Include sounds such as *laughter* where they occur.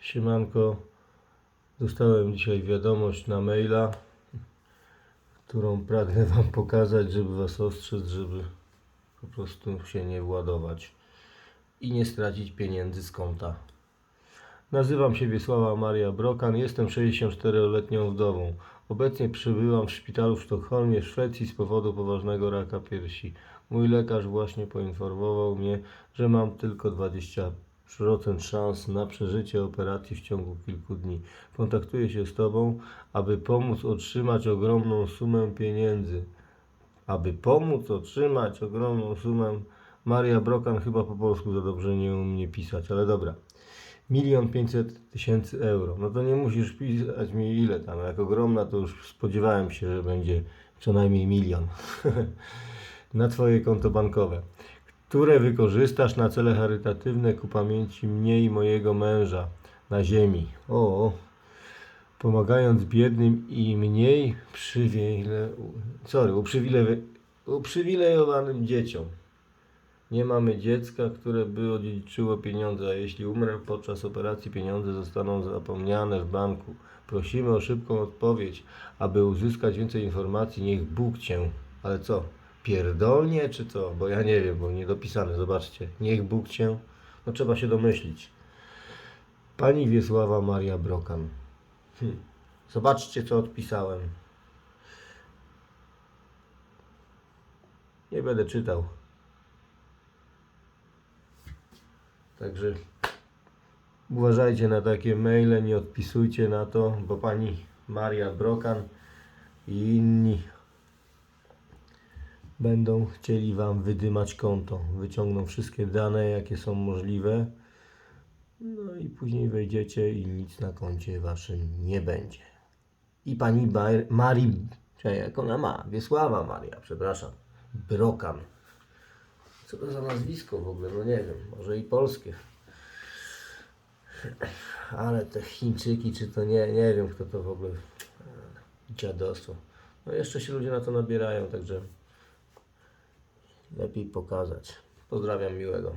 Siemanko, dostałem dzisiaj wiadomość na maila, którą pragnę Wam pokazać, żeby Was ostrzec, żeby po prostu się nie władować i nie stracić pieniędzy z konta. Nazywam się Wiesława Maria Brokan, jestem 64-letnią wdową. Obecnie przebyłam w szpitalu w Sztokholmie, Szwecji z powodu poważnego raka piersi. Mój lekarz właśnie poinformował mnie, że mam tylko 20% szans na przeżycie operacji w ciągu kilku dni. Kontaktuję się z Tobą, aby pomóc otrzymać ogromną sumę pieniędzy. Aby pomóc otrzymać ogromną sumę. Maria Brokan chyba po polsku za dobrze nie umie pisać, ale dobra. Milion pięćset tysięcy euro. No to nie musisz pisać mi ile tam. Jak ogromna, to już spodziewałem się, że będzie co najmniej milion. *laughs* na Twoje konto bankowe, które wykorzystasz na cele charytatywne ku pamięci mnie i mojego męża na ziemi. O, pomagając biednym i mniej przywile, sorry, uprzywile, uprzywilejowanym dzieciom. Nie mamy dziecka, które by odziedziczyło pieniądze, a jeśli umrę podczas operacji, pieniądze zostaną zapomniane w banku. Prosimy o szybką odpowiedź, aby uzyskać więcej informacji. Niech Bóg Cię. Ale co? Pierdolnie czy co? Bo ja nie wiem, bo nie dopisane. Zobaczcie. Niech Bóg Cię. No trzeba się domyślić. Pani Wiesława Maria Brokan. Hm. Zobaczcie, co odpisałem. Nie będę czytał. Także uważajcie na takie maile, nie odpisujcie na to, bo pani Maria Brokan i inni będą chcieli wam wydymać konto. Wyciągną wszystkie dane, jakie są możliwe. No i później wejdziecie i nic na koncie waszym nie będzie. I pani Bar- Marii, czy jak ona ma? Wiesława Maria, przepraszam. Brokan. Co to za nazwisko w ogóle? No nie wiem, może i polskie. Ale te Chińczyki, czy to nie, nie wiem kto to w ogóle. e, Dziadostwo. No jeszcze się ludzie na to nabierają, także lepiej pokazać. Pozdrawiam miłego.